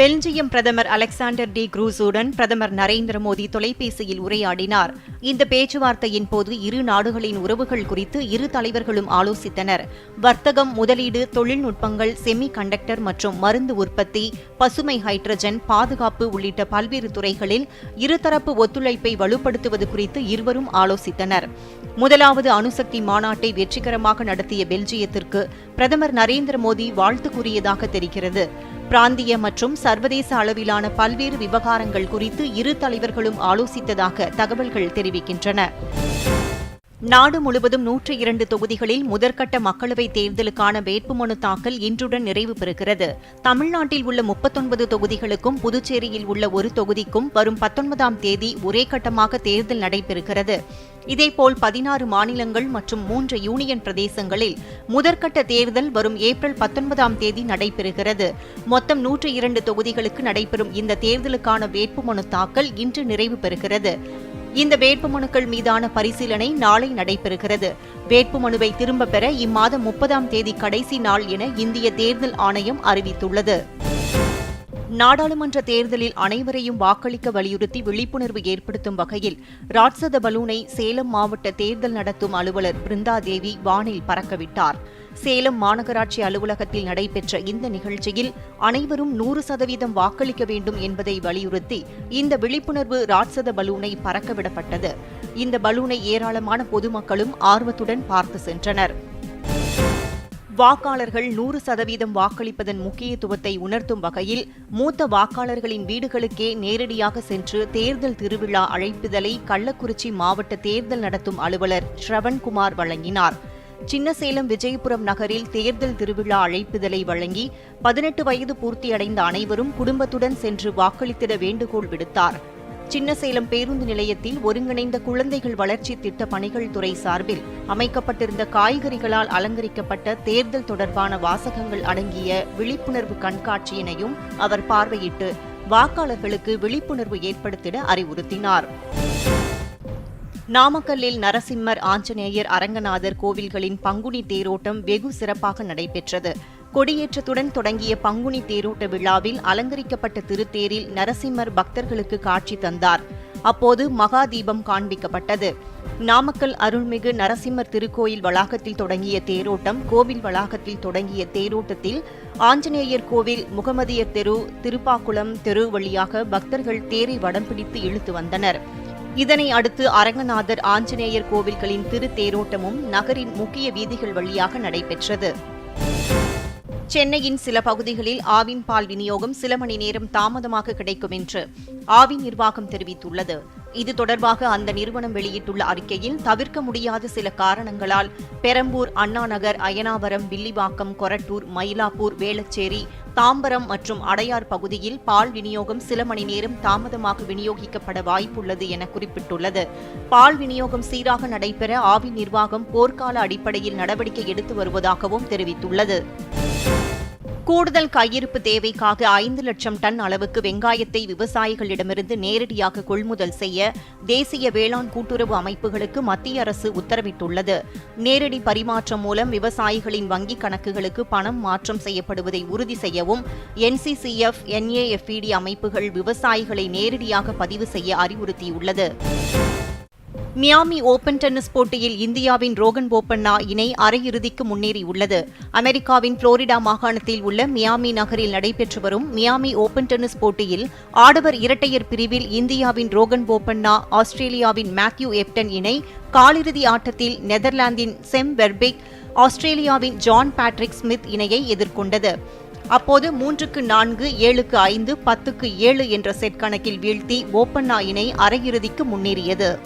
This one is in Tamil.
பெல்ஜியம் பிரதமர் அலெக்சாண்டர் டி குரூஸுடன் பிரதமர் நரேந்திர மோடி தொலைபேசியில் உரையாடினார். இந்த பேச்சுவார்த்தையின் போது இரு நாடுகளின் உறவுகள் குறித்து இரு தலைவர்களும் ஆலோசித்தனர். வர்த்தகம் முதலீடு தொழில்நுட்பங்கள் செமி கண்டக்டர் மற்றும் மருந்து உற்பத்தி பசுமை ஹைட்ரஜன் பாதுகாப்பு உள்ளிட்ட பல்வேறு துறைகளில் இருதரப்பு ஒத்துழைப்பை வலுப்படுத்துவது குறித்து இருவரும் ஆலோசித்தனர். முதலாவது அணுசக்தி மாநாட்டை வெற்றிகரமாக நடத்திய பெல்ஜியத்திற்கு பிரதமர் நரேந்திர மோடி வாழ்த்து கூறியதாக தெரிகிறது. பிராந்திய மற்றும் சர்வதேச அளவிலான பல்வேறு விவகாரங்கள் குறித்து இரு தலைவர்களும் ஆலோசித்ததாக தகவல்கள் தெரிவிக்கின்றன. நாடு முழுவதும் நூற்றி இரண்டு தொகுதிகளில் முதற்கட்ட மக்களவைத் தேர்தலுக்கான வேட்புமனு தாக்கல் இன்றுடன் நிறைவு பெறுகிறது. தமிழ்நாட்டில் உள்ள முப்பத்தொன்பது தொகுதிகளுக்கும் புதுச்சேரியில் உள்ள ஒரு தொகுதிக்கும் வரும் பத்தொன்பதாம் தேதி ஒரே கட்டமாக தேர்தல் நடைபெறுகிறது. இதேபோல் பதினாறு மாநிலங்கள் மற்றும் மூன்று யூனியன் பிரதேசங்களில் முதற்கட்ட தேர்தல் வரும் ஏப்ரல் பத்தொன்பதாம் தேதி நடைபெறுகிறது. மொத்தம் நூற்றி இரண்டு தொகுதிகளுக்கு நடைபெறும் இந்த தேர்தலுக்கான வேட்புமனு தாக்கல் இன்று நிறைவு பெறுகிறது. இந்த வேட்புமனுக்கள் மீதான பரிசீலனை நாளை நடைபெறுகிறது. வேட்புமனுவை திரும்பப் பெற இம்மாதம் முப்பதாம் தேதி கடைசி நாள் என இந்திய தேர்தல் ஆணையம் அறிவித்துள்ளது. நாடாளுமன்ற தேர்தலில் அனைவரையும் வாக்களிக்க வலியுறுத்தி விழிப்புணர்வு ஏற்படுத்தும் வகையில் ராட்சத பலூனை சேலம் மாவட்ட தேர்தல் நடத்தும் அலுவலர் பிருந்தாதேவி வானில் பறக்கவிட்டார். சேலம் மாநகராட்சி அலுவலகத்தில் நடைபெற்ற இந்த நிகழ்ச்சியில் அனைவரும் நூறு சதவீதம் வாக்களிக்க வேண்டும் என்பதை வலியுறுத்தி இந்த விழிப்புணர்வு ராட்சத பலூனை பறக்கவிடப்பட்டது. இந்த பலூனை ஏராளமான பொதுமக்களும் ஆர்வத்துடன் பார்த்து சென்றனர். வாக்காளர்கள் நூறு சதவீதம் வாக்களிப்பதன் முக்கியத்துவத்தை உணர்த்தும் வகையில் மூத்த வாக்காளர்களின் வீடுகளுக்கே நேரடியாக சென்று தேர்தல் திருவிழா அழைப்புதலை கள்ளக்குறிச்சி மாவட்ட தேர்தல் நடத்தும் அலுவலர் ஸ்ரவண்குமார் வழங்கினார். சின்னசேலம் விஜயபுரம் நகரில் தேர்தல் திருவிழா அழைப்புதலை வழங்கி பதினெட்டு வயது பூர்த்தியடைந்த அனைவரும் குடும்பத்துடன் சென்று வாக்களித்திட வேண்டுகோள் விடுத்தார். சின்னசேலம் பேருந்து நிலையத்தில் ஒருங்கிணைந்த குழந்தைகள் வளர்ச்சி திட்ட பணிகள் துறை சார்பில் அமைக்கப்பட்டிருந்த காய்கறிகளால் அலங்கரிக்கப்பட்ட தேர்தல் தொடர்பான வாசகங்கள் அடங்கிய விழிப்புணர்வு கண்காட்சியினையும் அவர் பார்வையிட்டு வாக்காளர்களுக்கு விழிப்புணர்வு ஏற்படுத்திட அறிவுறுத்தினார். நாமக்கல்லில் நரசிம்மர் ஆஞ்சநேயர் அரங்கநாதர் கோவில்களின் பங்குனி தேரோட்டம் வெகு சிறப்பாக நடைபெற்றது. கொடியேற்றத்துடன் தொடங்கிய பங்குனி தேரோட்ட விழாவில் அலங்கரிக்கப்பட்ட திருத்தேரில் நரசிம்மர் பக்தர்களுக்கு காட்சி தந்தார். அப்போது மகா தீபம் காண்பிக்கப்பட்டது. நாமக்கல் அருள்மிகு நரசிம்மர் திருக்கோயில் வளாகத்தில் தொடங்கிய தேரோட்டம் கோவில் வளாகத்தில் தொடங்கிய தேரோட்டத்தில் ஆஞ்சநேயர் கோவில் முகமதியர் தெரு திருப்பாக்குளம் தெரு வழியாக பக்தர்கள் தேரை வடம் பிடித்து இழுத்து வந்தனர். இதனை அடுத்து அரங்கநாதர் ஆஞ்சநேயர் கோவில்களின் திருத்தேரோட்டமும் நகரின் முக்கிய வீதிகள் வழியாக நடைபெற்றது. சென்னையின் சில பகுதிகளில் ஆவின் பால் விநியோகம் சில மணி நேரம் தாமதமாக கிடைக்கும் என்று ஆவின் நிர்வாகம் தெரிவித்துள்ளது. இது தொடர்பாக அந்த நிறுவனம் வெளியிட்டுள்ள அறிக்கையில் தவிர்க்க முடியாத சில காரணங்களால் பெரம்பூர் அண்ணாநகர் அயனாவரம் வில்லிவாக்கம் கொரட்டூர் மயிலாப்பூர் வேளச்சேரி தாம்பரம் மற்றும் அடையார் பகுதியில் பால் விநியோகம் சில மணி நேரம் தாமதமாக விநியோகிக்கப்பட வாய்ப்புள்ளது என குறிப்பிட்டுள்ளது. பால் விநியோகம் சீராக நடைபெற ஆவி நிர்வாகம் போர்க்கால அடிப்படையில் நடவடிக்கை எடுத்து வருவதாகவும் தெரிவித்துள்ளது. கூடுதல் கையிருப்பு தேவைக்காக ஐந்து லட்சம் டன் அளவுக்கு வெங்காயத்தை விவசாயிகளிடமிருந்து நேரடியாக கொள்முதல் செய்ய தேசிய வேளாண் கூட்டுறவு அமைப்புகளுக்கு மத்திய அரசு உத்தரவிட்டுள்ளது. நேரடி பரிமாற்றம் மூலம் விவசாயிகளின் வங்கிக் கணக்குகளுக்கு பணம் மாற்றம் செய்யப்படுவதை உறுதி செய்யவும் என்சிசிஎஃப் என்ஏஎஃப்இடி அமைப்புகள் விவசாயிகளை நேரடியாக பதிவு செய்ய அறிவுறுத்தியுள்ளது. மியாமி ஓபன் டென்னிஸ் போட்டியில் இந்தியாவின் ரோகன் போப்பண்ணா இணை அரையிறுதிக்கு முன்னேறியுள்ளது. அமெரிக்காவின் புளோரிடா மாகாணத்தில் உள்ள மியாமி நகரில் நடைபெற்று வரும் மியாமி ஓபன் டென்னிஸ் போட்டியில் ஆடவர் இரட்டையர் பிரிவில் இந்தியாவின் ரோகன் போப்பண்ணா ஆஸ்திரேலியாவின் மேத்யூ எப்டன் இணை காலிறுதி ஆட்டத்தில் நெதர்லாந்தின் செம் வெர்பிக் ஆஸ்திரேலியாவின் ஜான் பேட்ரிக் ஸ்மித் இணையை எதிர்கொண்டது. அப்போது மூன்றுக்கு நான்கு ஏழுக்கு ஐந்து பத்துக்கு ஏழு என்ற செட் கணக்கில் வீழ்த்தி போப்பண்ணா இணை அரையிறுதிக்கு முன்னேறியது.